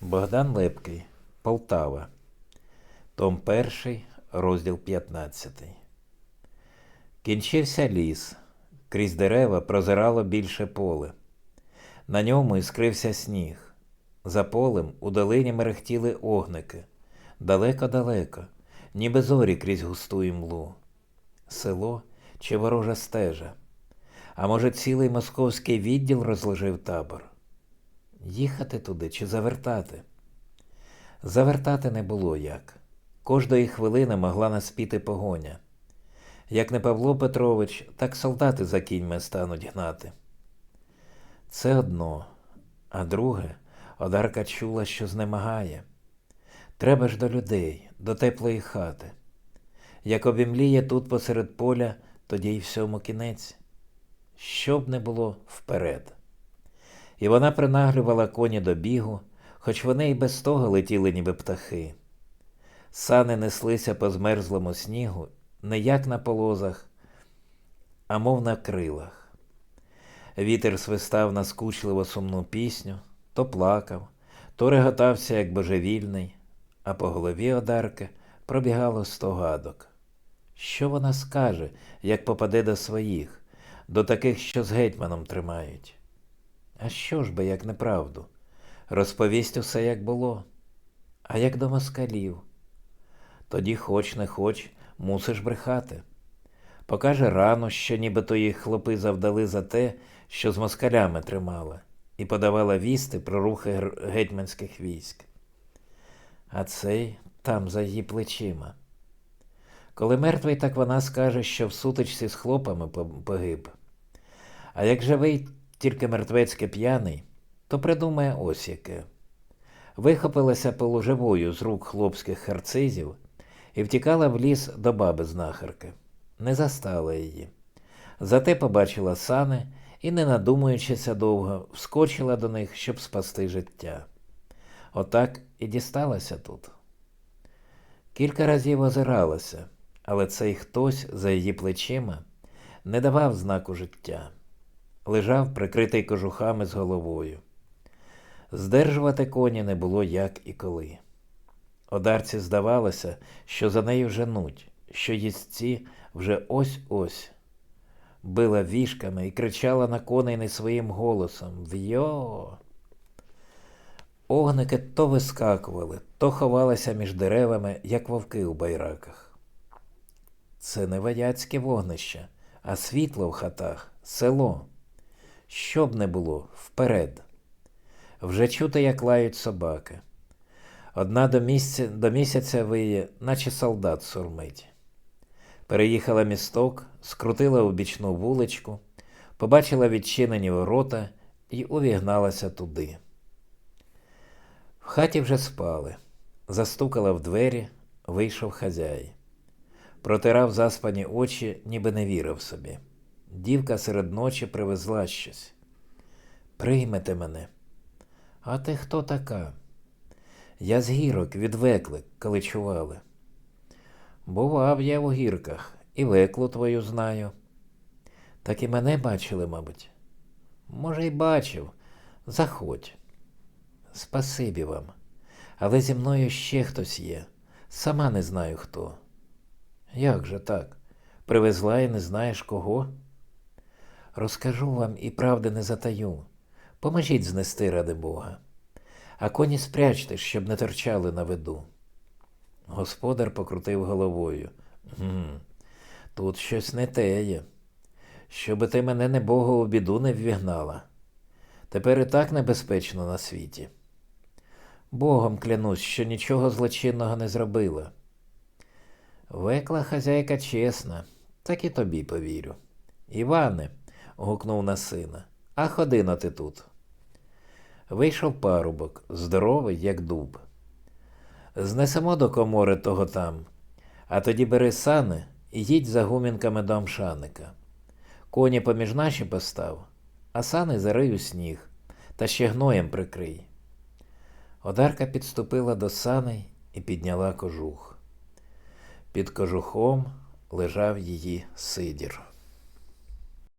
Богдан Лепкий, Полтава. Том 1, розділ 15. Кінчився ліс. Крізь дерева прозирало більше поле. На ньому іскрився сніг. За полем у долині мерехтіли огники. Далеко-далеко, ніби зорі крізь густу імлу. Село чи ворожа стежа. А може, цілий московський відділ розложив табор? Їхати туди чи завертати? Завертати не було як. Кожної хвилини могла наспіти погоня. Як не Павло Петрович, так солдати за кіньми стануть гнати. Це одно, а друге, Одарка чула, що знемагає. Треба ж до людей, до теплої хати. Як обімліє тут посеред поля, тоді й всьому кінець. Щоб не було вперед. І вона принаглювала коні до бігу, хоч вони й без того летіли, ніби птахи. Сани неслися по змерзлому снігу, не як на полозах, а мов на крилах. Вітер свистав наскучливо сумну пісню, то плакав, то реготався, як божевільний, а по голові одарки пробігало сто гадок. Що вона скаже, як попаде до своїх, до таких, що з гетьманом тримають? А що ж би, як неправду? Розповість усе, як було. А як до москалів? Тоді, хоч не хоч, мусиш брехати. Покаже рану, що нібито їх хлопи завдали за те, що з москалями тримала, і подавала вісти про рухи гетьманських військ. А цей там за її плечима. Коли мертвий, так вона скаже, що в сутичці з хлопами погиб. А як живий, тільки мертвецьки п'яний, то придумає ось яке. Вихопилася полуживою з рук хлопських харцизів і втікала в ліс до баби знахарки. Не застала її. Зате побачила сани і, не надумуючися довго, вскочила до них, щоб спасти життя. Отак і дісталася тут. Кілька разів озиралася, але цей хтось за її плечима не давав знаку життя. Лежав, прикритий кожухами з головою. Здержувати коні не було як і коли. Одарці здавалося, що за нею женуть, що їстці вже ось-ось. Била вішками і кричала на коней не своїм голосом Вйо. Огники то вискакували, то ховалися між деревами, як вовки у байраках. Це не вояцьке вогнище, а світло в хатах, село. Щоб не було, вперед. Вже чути, як лають собаки. Одна до місяця, до місяця виє, наче солдат сурмить. Переїхала місток, скрутила у бічну вуличку, побачила відчинені ворота і увігналася туди. В хаті вже спали. Застукала в двері, вийшов хазяй. Протирав заспані очі, ніби не вірив собі. Дівка серед ночі привезла щось. Приймете мене. А ти хто така? Я з гірок від Векли, коли чували. Бував я у гірках, і веклу твою знаю. Так і мене бачили, мабуть. Може, й бачив. Заходь. Спасибі вам. Але зі мною ще хтось є. Сама не знаю хто. Як же так? Привезла і не знаєш кого? Розкажу вам і правди не затаю. Поможіть знести ради Бога. А коні спрячте, щоб не торчали на виду. Господар покрутив головою. «Гм, Тут щось не теє. Щоби ти мене не Бога у біду не ввігнала. Тепер і так небезпечно на світі. Богом клянусь, що нічого злочинного не зробила. Векла хазяйка чесна, так і тобі повірю. Іване, гукнув на сина, а ходи на ти тут. Вийшов парубок, здоровий, як дуб. Знесемо до комори того там, а тоді бери сани і їдь за гумінками до Амшаника. Коні поміж наші постав, а сани зарий у сніг, та ще гноєм прикрий. Одарка підступила до саней і підняла кожух. Під кожухом лежав її сидір.